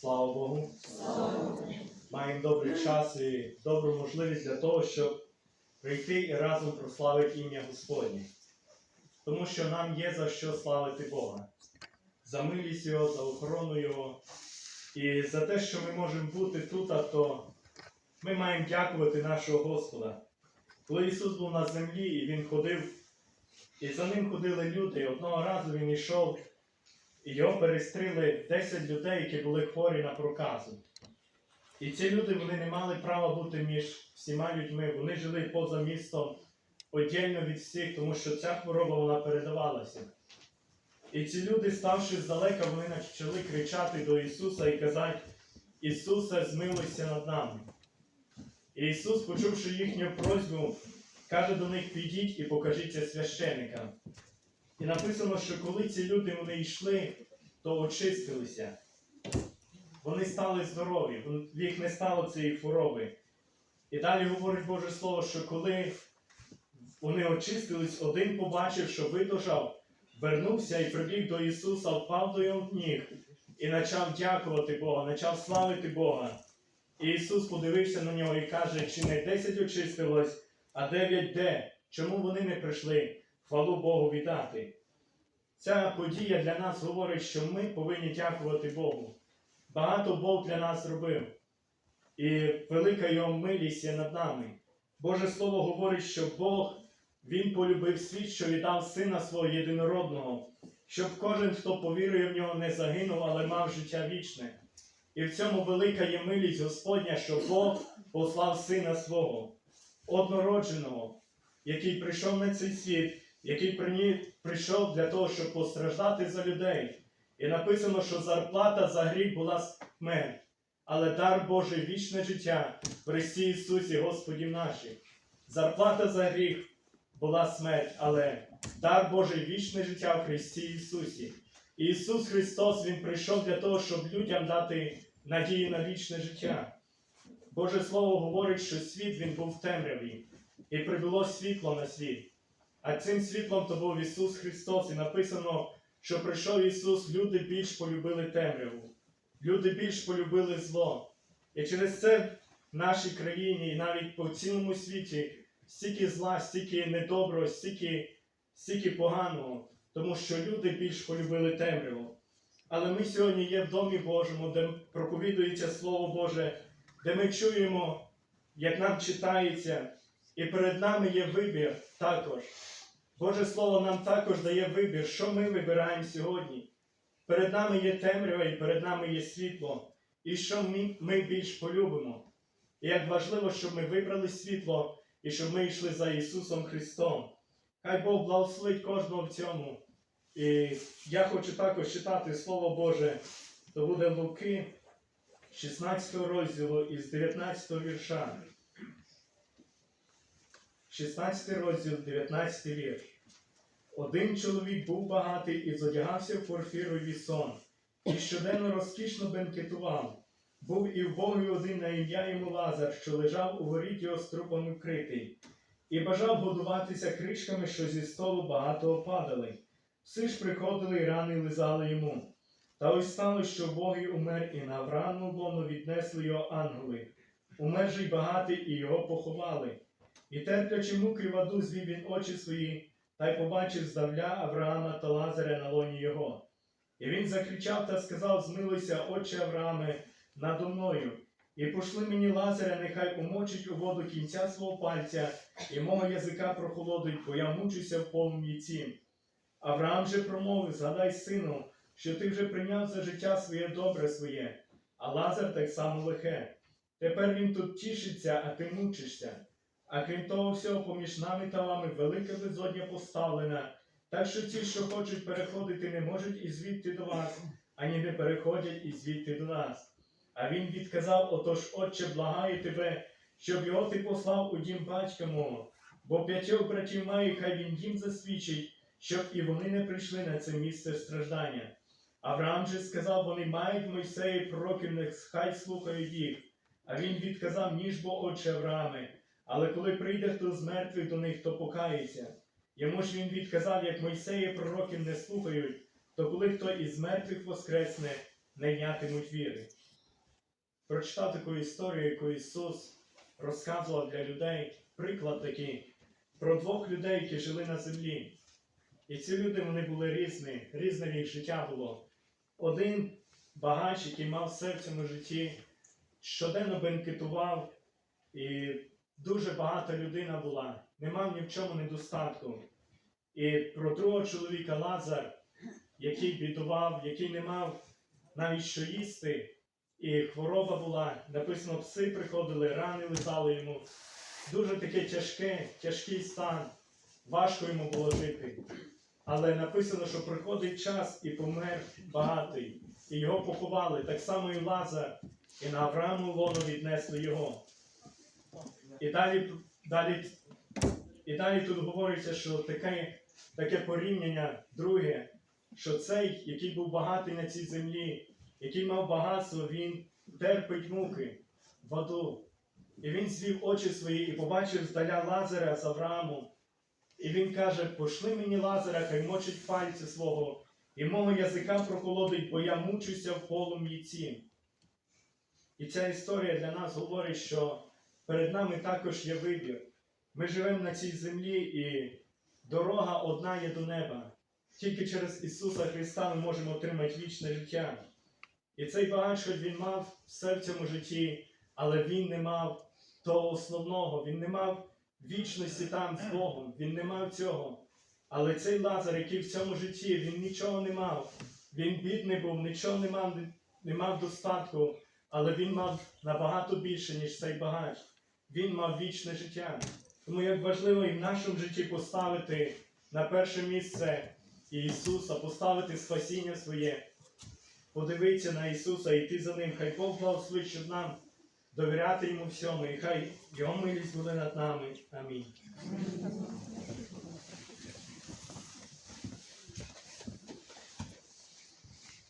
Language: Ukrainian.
Слава Богу. Маємо добрий час і добру можливість для того, щоб прийти і разом прославити ім'я Господнє. Тому що нам є за що славити Бога, за милість Його, за охорону Його. І за те, що ми можемо бути тут, а то ми маємо дякувати нашого Господа. Коли Ісус був на землі і Він ходив, і за ним ходили люди, і одного разу Він йшов, його перестріли 10 людей, які були хворі на проказу. І ці люди вони не мали права бути між всіма людьми. Вони жили поза містом віддільно від всіх, тому що ця хвороба вона передавалася. І ці люди, ставши здалека, вони почали кричати до Ісуса і казати: Ісусе, змилуйся над нами. І Ісус, почувши їхню просьбу, каже до них: підіть і покажіться священикам. І написано, що коли ці люди вони йшли, то очистилися. Вони стали здорові, в їх не стало цієї хвороби. І далі говорить Боже Слово, що коли вони очистились, один побачив, що видужав, вернувся і прибіг до Ісуса, впав до його ніг і почав дякувати Бога, почав славити Бога. І Ісус подивився на нього і каже, чи не десять очистилось, а дев'ять де? Чому вони не прийшли хвалу Богу віддати? Ця подія для нас говорить, що ми повинні дякувати Богу. Багато Бог для нас зробив, і велика його милість є над нами. Боже Слово говорить, що Бог Він полюбив світ, що віддав Сина свого єдинородного, щоб кожен, хто повірує в нього, не загинув, але мав життя вічне. І в цьому велика є милість Господня, що Бог послав Сина свого, однородженого, який прийшов на цей світ, який прийшов для того, щоб постраждати за людей. І написано, що зарплата за гріх була смерть, але дар Божий вічне життя в Христі Ісусі, Господі наші. Зарплата за гріх була смерть, але дар Божий вічне життя в Христі Ісусі. І Ісус Христос Він прийшов для того, щоб людям дати надію на вічне життя. Боже Слово говорить, що світ він був в темряві, і прибуло світло на світ. А цим світлом то був Ісус Христос, і написано, що прийшов Ісус, люди більш полюбили темряву, люди більш полюбили зло. І через це в нашій країні і навіть по цілому світі стільки зла, стільки недоброго, стільки, стільки поганого, тому що люди більш полюбили темряву. Але ми сьогодні є в Домі Божому, де проповідується Слово Боже, де ми чуємо, як нам читається, і перед нами є вибір також. Боже Слово нам також дає вибір, що ми вибираємо сьогодні. Перед нами є темрява і перед нами є світло. І що ми, ми більш полюбимо. І як важливо, щоб ми вибрали світло і щоб ми йшли за Ісусом Христом. Хай Бог благословить кожного в цьому. І я хочу також читати Слово Боже, то буде Луки, 16 розділу із 19 вірша. 16 розділ, 19 вірш. Один чоловік був багатий і зодягався в порфіровий сон, і щоденно розкішно бенкетував. Був і вбогий один на ім'я йому Лазар, що лежав у воріт його з трупами вкритий, і бажав годуватися кришками, що зі столу багато опадали. Всі ж приходили і рани лизали йому. Та ось стало, що Богий умер, і на Аврааму лоно віднесли його ангели. Умер же й багатий, і його поховали. І терплячи муки в аду, звів він очі свої, та й побачив здавля Авраама та Лазаря на лоні його. І він закричав та сказав: Змилуйся, отче Аврааме, надо мною, і пошли мені Лазаря, нехай умочить у воду кінця свого пальця, і мого язика прохолодить, бо я мучуся в полум'яці. Авраам же промовив: Згадай, сину, що ти вже прийняв за життя своє добре своє, а Лазар так само лихе. Тепер він тут тішиться, а ти мучишся. А крім того всього, поміж нами та вами велика безодня поставлена, так що ті, що хочуть переходити, не можуть і звідти до вас, ані не переходять і звідти до нас. А він відказав: Отож, Отче, благаю тебе, щоб його ти послав у дім батька мого, бо п'ятьох братів маю, хай він їм засвідчить, щоб і вони не прийшли на це місце страждання. Авраам же сказав, вони мають Мойсеї пророків, нехай слухають їх. А він відказав, ніж бо отче Аврааме, але коли прийде хто з мертвих до них, то покається. Йому ж він відказав, як Мойсеї пророків не слухають, то коли хто із мертвих воскресне, не ятимуть віри. прочитав таку історію, яку Ісус розказував для людей, приклад такий, про двох людей, які жили на землі. І ці люди вони були різні, різне їх життя було. Один багач, який мав все в цьому житті, щоденно бенкетував, і дуже багата людина була, не мав ні в чому недостатку. І про другого чоловіка Лазар, який бідував, який не мав навіть що їсти, і хвороба була, написано, пси приходили, рани лизали йому. Дуже таке тяжке, тяжкий стан, важко йому було жити. Але написано, що приходить час і помер багатий, і його поховали. Так само і Лазар, і на Аврааму лоно віднесли його. І далі, далі, і далі тут говориться, що таке, таке порівняння друге, що цей, який був багатий на цій землі, який мав багатство, він терпить муки в аду. І він звів очі свої і побачив здаля Лазаря з Авраамом. І він каже: пошли мені Лазаря, хай мочить пальці свого, і мого язика проколодить, бо я мучуся в полум'ї цім. І ця історія для нас говорить, що перед нами також є вибір. Ми живемо на цій землі, і дорога одна є до неба. Тільки через Ісуса Христа ми можемо отримати вічне життя. І цей багач, хоч він мав все в цьому житті, але він не мав того основного, він не мав вічності там з Богом, він не мав цього. Але цей Лазар, який в цьому житті, він нічого не мав. Він бідний був, нічого не мав, не мав достатку, але він мав набагато більше, ніж цей багач. Він мав вічне життя. Тому як важливо і в нашому житті поставити на перше місце Ісуса, поставити спасіння своє, подивитися на Ісуса йти за Ним. Хай Бог благословить, щоб нам довіряти Йому всьому, і хай Його милість буде над нами. Амінь.